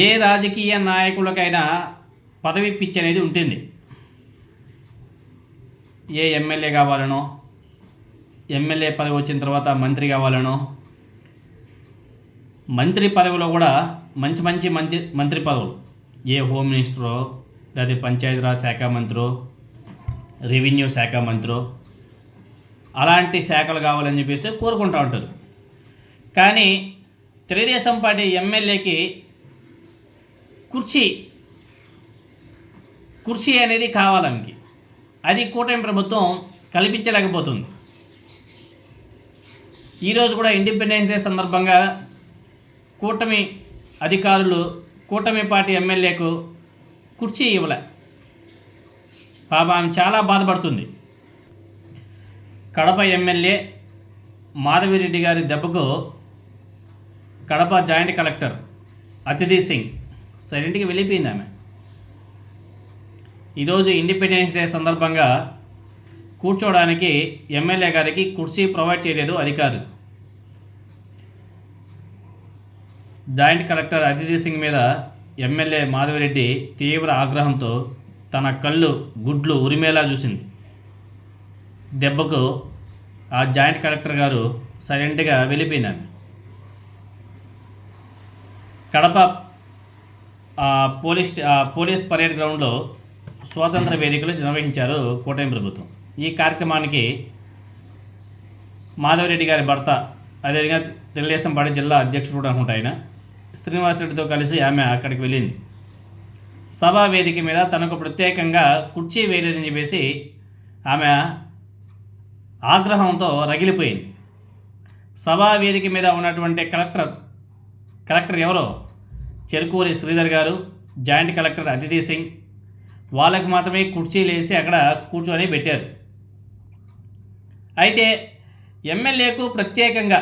ఏ రాజకీయ నాయకులకైనా పదవి పిచ్చి అనేది ఉంటుంది. ఏ ఎమ్మెల్యే కావాలనో ఎమ్మెల్యే పదవి వచ్చిన తర్వాత మంత్రి కావాలనో మంత్రి పదవిలో కూడా మంచి మంచి మంత్రి మంత్రి పదవులు. ఏ హోమ్ మినిస్టరో లేదా పంచాయతీరాజ్ శాఖ మంత్రో రెవెన్యూ శాఖ మంత్రో అలాంటి శాఖలు కావాలని చెప్పేసి కోరుకుంటూ ఉంటారు. కానీ తెలుగుదేశం పార్టీ ఎమ్మెల్యేకి కుర్చీ. కుర్చీ అనేది కావాలి ఆమెకి అది కూటమి ప్రభుత్వం కల్పించలేకపోతుంది. ఈరోజు కూడా ఇండిపెండెన్స్ డే సందర్భంగా కూటమి అధికారులు కూటమి పార్టీ ఎమ్మెల్యేకు కుర్చీ ఇవ్వలే. పాప ఆమె చాలా బాధపడుతుంది. కడప ఎమ్మెల్యే మాధవిరెడ్డి గారి దెబ్బకు కడప జాయింట్ కలెక్టర్ అతిథి సింగ్ సైలెంట్గా వెళ్ళిపోయింది ఆమె. ఈరోజు ఇండిపెండెన్స్ డే సందర్భంగా కూర్చోవడానికి ఎమ్మెల్యే గారికి కుర్చీ ప్రొవైడ్ చేయలేదు అధికారులు. జాయింట్ కలెక్టర్ అతిథి సింగ్ మీద ఎమ్మెల్యే మాధవిరెడ్డి తీవ్ర ఆగ్రహంతో తన కళ్ళు గుడ్లు ఉరిమేలా చూసింది. దెబ్బకు ఆ జాయింట్ కలెక్టర్ గారు సైలెంట్గా వెళ్ళిపోయింది కడప పోలీస్ పోలీస్ పరేడ్ గ్రౌండ్లో స్వాతంత్ర వేదికలు నిర్వహించారు కూటమి ప్రభుత్వం. ఈ కార్యక్రమానికి మాధవరెడ్డి గారి భర్త అదేవిధంగా తెలుగుదేశం పార్టీ జిల్లా అధ్యక్షుడు కూడా ఉంటాయన ఆయన శ్రీనివాసరెడ్డితో కలిసి ఆమె అక్కడికి వెళ్ళింది. సభా వేదిక మీద తనకు ప్రత్యేకంగా కుర్చీ వేయలేదని చెప్పేసి ఆమె ఆగ్రహంతో రగిలిపోయింది. సభా వేదిక మీద ఉన్నటువంటి కలెక్టర్ కలెక్టర్ ఎవరో చెరుకూరి శ్రీధర్ గారు జాయింట్ కలెక్టర్ అతిథి సింగ్ వాళ్ళకి మాత్రమే కుర్చీలు వేసి అక్కడ కూర్చొని పెట్టారు. అయితే ఎమ్మెల్యేకు ప్రత్యేకంగా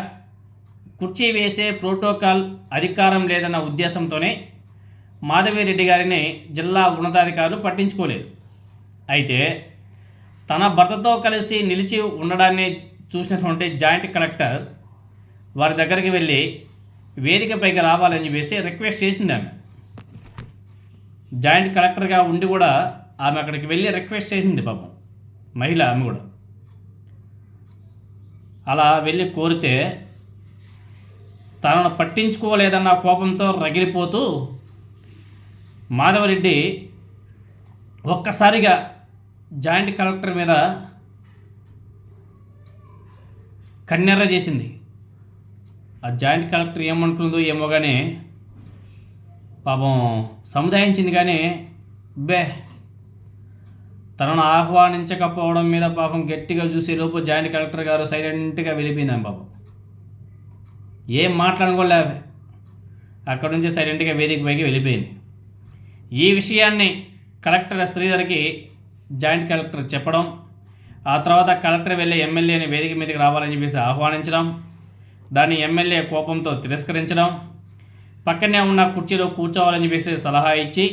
కుర్చీ వేసే ప్రోటోకాల్ అధికారం లేదన్న ఉద్దేశంతోనే మాధవిరెడ్డి గారిని జిల్లా ఉన్నతాధికారులు పట్టించుకోలేదు. అయితే తన భర్తతో కలిసి నిలిచి ఉండడాన్ని చూసినటువంటి జాయింట్ కలెక్టర్ వారి దగ్గరికి వెళ్ళి వేదికపైకి రావాలని చెప్పేసి రిక్వెస్ట్ చేసింది ఆమె. జాయింట్ కలెక్టర్గా ఉండి కూడా ఆమె అక్కడికి వెళ్ళి రిక్వెస్ట్ చేసింది పాపం. మహిళ ఆమె కూడా. అలా వెళ్ళి కోరితే తనను పట్టించుకోలేదన్న కోపంతో రగిలిపోతూ మాధవరెడ్డి ఒక్కసారిగా జాయింట్ కలెక్టర్ మీద కన్నెర్ర చేసింది. ఆ జాయింట్ కలెక్టర్ ఏమంటుందో ఏమో కానీ పాపం సముదాయించింది కానీ బే తనను ఆహ్వానించకపోవడం మీద పాపం గట్టిగా చూసే లోపు జాయింట్ కలెక్టర్ గారు సైలెంట్గా వెళ్ళిపోయింది పాపం. ఏం మాట్లాడుకోలే అక్కడి నుంచి సైలెంట్గా వేదిక పైకి వెళ్ళిపోయింది. ఈ విషయాన్ని కలెక్టర్ శ్రీధర్కి జాయింట్ కలెక్టర్ చెప్పడం ఆ తర్వాత కలెక్టర్ వెళ్ళే ఎమ్మెల్యేని వేదిక మీదకి రావాలని చెప్పేసి ఆహ్వానించడం దాన్ని ఎమ్మెల్యే కోపంతో తిరస్కరించడం పక్కనే ఉన్న కుర్చీలో కూర్చోవాలని చెప్పేసి సలహా ఇచ్చి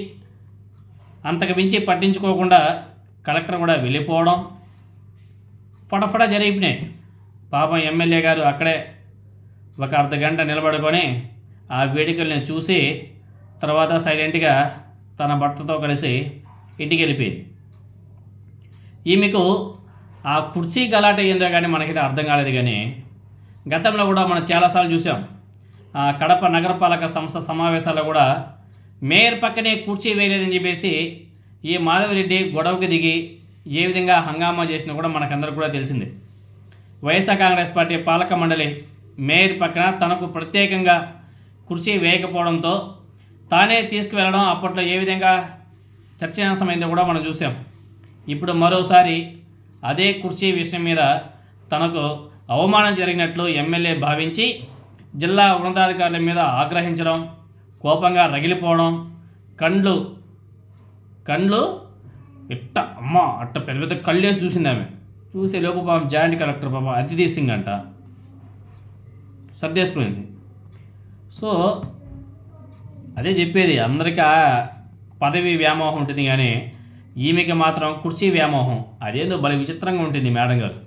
అంతకు మించి పట్టించుకోకుండా కలెక్టర్ కూడా వెళ్ళిపోవడం. ఫటఫట జరిగినాయి పాపం ఎమ్మెల్యే గారు అక్కడే ఒక అర్ధ గంట నిలబడుకొని ఆ వేడుకల్ని చూసి తర్వాత సైలెంట్గా తన భర్తతో కలిసి ఇంటికి వెళ్ళిపోయింది. ఈమెకు ఆ కుర్చీ గలాట ఏందో కానీ మనకైతే అర్థం కాలేదు కానీ గతంలో కూడా మనం చాలాసార్లు చూసాం. ఆ కడప నగరపాలక సంస్థ సమావేశాల్లో కూడా మేయర్ పక్కనే కుర్చీ వేయలేదని చెప్పేసి ఈ మాధవరెడ్డి గొడవకు దిగి ఏ విధంగా హంగామా చేసినా కూడా మనకందరికి కూడా తెలిసిందే. వైఎస్ఆర్ కాంగ్రెస్ పార్టీ పాలక మండలి మేయర్ పక్కన తనకు ప్రత్యేకంగా కుర్చీ వేయకపోవడంతో తానే తీసుకువెళ్ళడం అప్పట్లో ఏ విధంగా చర్చనీయాంశమైందో కూడా మనం చూసాం. ఇప్పుడు మరోసారి అదే కుర్చీ విషయం మీద తనకు అవమానం జరిగినట్లు ఎమ్మెల్యే భావించి జిల్లా ఉన్నతాధికారుల మీద ఆగ్రహించడం కోపంగా రగిలిపోవడం కండ్లు కండ్లు ఇట్ట అమ్మ అట్ట పెద్ద పెద్ద కళ్ళేసి చూసింది ఆమె. చూసే లోపు పాపం జాయింట్ కలెక్టర్ పాపం అతిథి సింగ్ అంట. సర్దేసుకునింది. సో అదే చెప్పేది అందరికీ పదవి వ్యామోహం ఉంటుంది కానీ ఈమెకి మాత్రం కుర్చీ వ్యామోహం. అదేదో భలే విచిత్రంగా ఉంటుంది మేడం గారు.